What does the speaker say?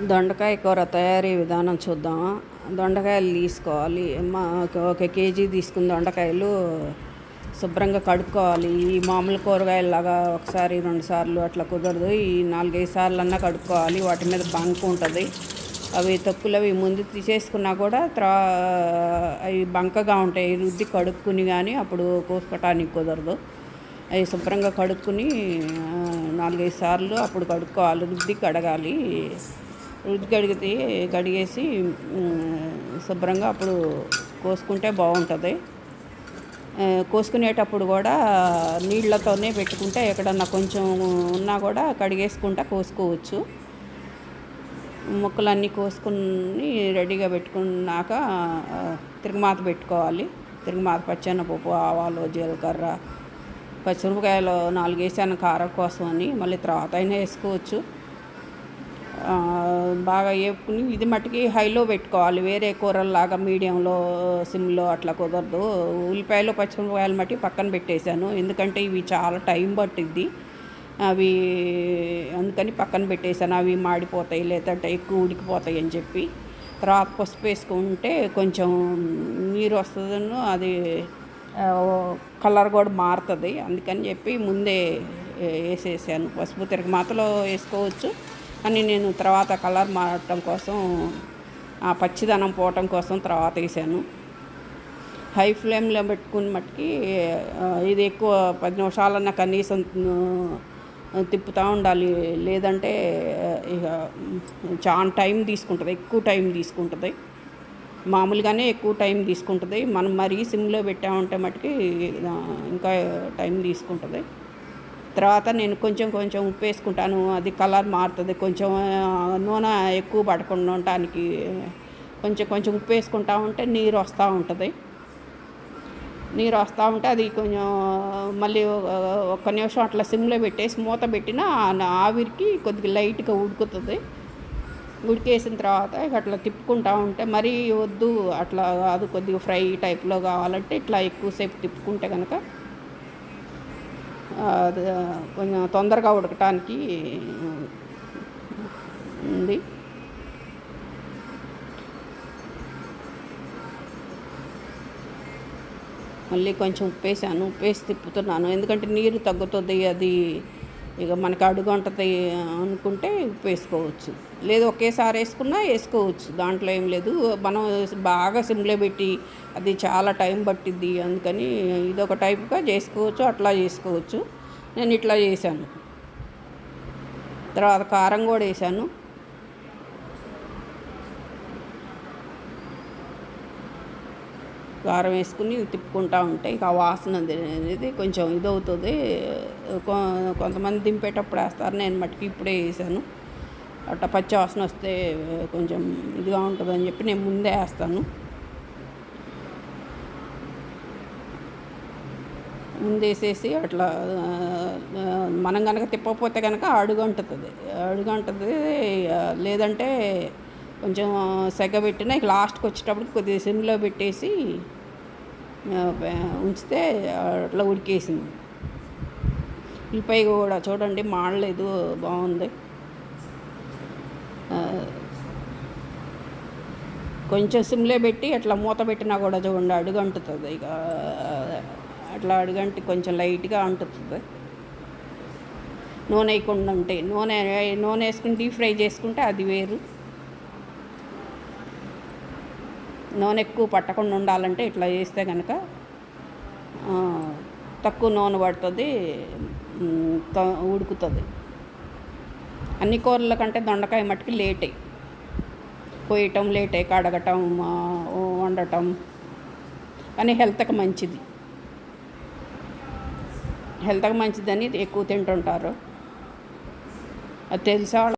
దొండకాయ కూర తయారీ విధానం చూద్దామా దొండకాయలు తీసుకోవాలి. మా ఒక కేజీ తీసుకున్న దొండకాయలు శుభ్రంగా కడుక్కోవాలి. ఈ మామూలు కూరగాయలలాగా ఒకసారి రెండు సార్లు అట్లా కుదరదు. ఈ నాలుగైదు సార్లు అన్నా కడుక్కోవాలి. వాటి మీద బంక ఉంటుంది. అవి తొక్కులు అవి ముందు తీసేసుకున్నా కూడా త్రా అవి బంకగా ఉంటాయి. రుద్ది కడుక్కుని కానీ అప్పుడు కోసుకోవటానికి కుదరదు. అవి శుభ్రంగా కడుక్కుని నాలుగైదు సార్లు అప్పుడు కడుక్కోవాలి. రుద్ది కడగాలి. రుద్ది కడిగితే కడిగేసి శుభ్రంగా అప్పుడు కోసుకుంటే బాగుంటుంది. కోసుకునేటప్పుడు కూడా నీళ్ళతోనే పెట్టుకుంటే ఎక్కడన్నా కొంచెం ఉన్నా కూడా కడిగేసుకుంటా కోసుకోవచ్చు. ముక్కలన్నీ కోసుకుని రెడీగా పెట్టుకున్నాక తిరుగుమాత పెట్టుకోవాలి. తిరుగుమాత పచ్చెనపప్పు ఆవాలు జీలకర్ర పచ్చిమిరపకాయలు నాలుగు వేసాను కారం కోసం అని మళ్ళీ తర్వాత అయినా వేసుకోవచ్చు. బాగా వేపుకుని ఇది మట్టుకి హైలో పెట్టుకోవాలి. వేరే కూరల్లాగా మీడియంలో సిమ్లో అట్లా కుదరదు. ఉల్లిపాయలు పచ్చిమిరపకాయలు మట్టి పక్కన పెట్టేశాను. ఎందుకంటే ఇవి చాలా టైం పట్టిద్ది. అవి అందుకని పక్కన పెట్టేశాను. అవి మాడిపోతాయి లేదంటే ఎక్కువ ఉడికిపోతాయి అని చెప్పి. తర్వాత పసుపు వేసుకుంటే కొంచెం నీరు వస్తుందను అది కలర్ కూడా మారుతుంది. అందుకని చెప్పి ముందే వేసేసాను. పసుపు తిరగమాతలో వేసుకోవచ్చు. అని నేను తర్వాత కలర్ మారటం కోసం ఆ పచ్చిదనం పోవటం కోసం తర్వాత వేసాను. హై ఫ్లేమ్లో పెట్టుకుని మట్టుకి ఇది ఎక్కువ పది నిమిషాలన్నా కనీసం తిప్పుతూ ఉండాలి. లేదంటే ఇక చాలా టైం తీసుకుంటుంది ఎక్కువ టైం తీసుకుంటుంది. మామూలుగానే ఎక్కువ టైం తీసుకుంటుంది. మనం మరీ సిమ్లో పెట్టామంటే మట్టుకి ఇంకా టైం తీసుకుంటుంది. తర్వాత నేను కొంచెం కొంచెం ఉప్పు వేసుకుంటాను. అది కలర్ మారుతుంది. కొంచెం నూనె ఎక్కువ పడకుండా ఉండటానికి కొంచెం కొంచెం ఉప్పు వేసుకుంటా ఉంటే నీరు వస్తూ ఉంటుంది. నీరు వస్తూ ఉంటే అది కొంచెం మళ్ళీ ఒక- ఒక్క నిమిషం అట్లా సిమ్లో పెట్టేసి మూత పెట్టిన ఆవిరికి కొద్దిగా లైట్గా ఉడుకుతుంది. ఉడికేసిన తర్వాత ఇక అట్లా తిప్పుకుంటా ఉంటే మరీ వద్దు. అట్లా అది కొద్దిగా ఫ్రై టైప్లో కావాలంటే ఇట్లా ఎక్కువసేపు తిప్పుకుంటే కనుక కొంచెం తొందరగా ఉడకటానికి ఉంది. మళ్ళీ కొంచెం ఉప్పేసాను ఉప్పేసి తిప్పుతున్నాను. ఎందుకంటే నీరు తగ్గుతుంది అది ఇక మనకి అడుగు అనుకుంటే ఉప్పు వేసుకోవచ్చు. లేదు ఒకేసారి వేసుకున్నా వేసుకోవచ్చు దాంట్లో ఏం లేదు. మనం బాగా సిమ్లో పెట్టి అది చాలా టైం పట్టిద్ది అందుకని ఇది ఒక టైప్గా చేసుకోవచ్చు అట్లా చేసుకోవచ్చు. నేను ఇట్లా చేశాను. తర్వాత కారం కూడా వేసాను కారం వేసుకుని తిప్పుకుంటా ఉంటాయి ఇక ఆ వాసన అనేది కొంచెం ఇదవుతుంది. కొ- కొంతమంది దింపేటప్పుడు వేస్తారు. నేను మట్టుకు ఇప్పుడే వేసాను. అట్లా పచ్చి వాసన వస్తే కొంచెం ఇదిగా ఉంటుందని చెప్పి నేను ముందే వేస్తాను. ముందేసేసి అట్లా మనం కనుక తిప్పకపోతే కనుక అడుగంటుంది అడుగంటుంది లేదంటే కొంచెం సెగ పెట్టిన ఇక లాస్ట్కి వచ్చేటప్పుడు కొద్దిగా సిమ్లో పెట్టేసి ఉంచితే అట్లా ఉడికేసింది. ఉల్లిపాయ కూడా చూడండి మాడలేదు బాగుంది. కొంచెం సిమ్లో పెట్టి అట్లా మూత పెట్టినా కూడా చూడండి అడుగు అంటుతుంది ఇక అట్లా అడుగంటి కొంచెం లైట్గా అంటుతుంది. నూనె వేయకుండా ఉంటే నూనె నూనె వేసుకుని డీప్ ఫ్రై చేసుకుంటే అది వేరు. నూనె ఎక్కువ పట్టకుండా ఉండాలంటే ఇట్లా చేస్తే కనుక తక్కువ నూనె పడుతుంది త- ఉడుకుతుంది. అన్ని కూరల కంటే దొండకాయ మట్టుకు లేటే. కోయటం లేటే కడగటం వండటం. కానీ హెల్త్కి మంచిది. హెల్త్కి మంచిదని ఎక్కువ తింటుంటారు. అది తెలిసే వాళ్ళ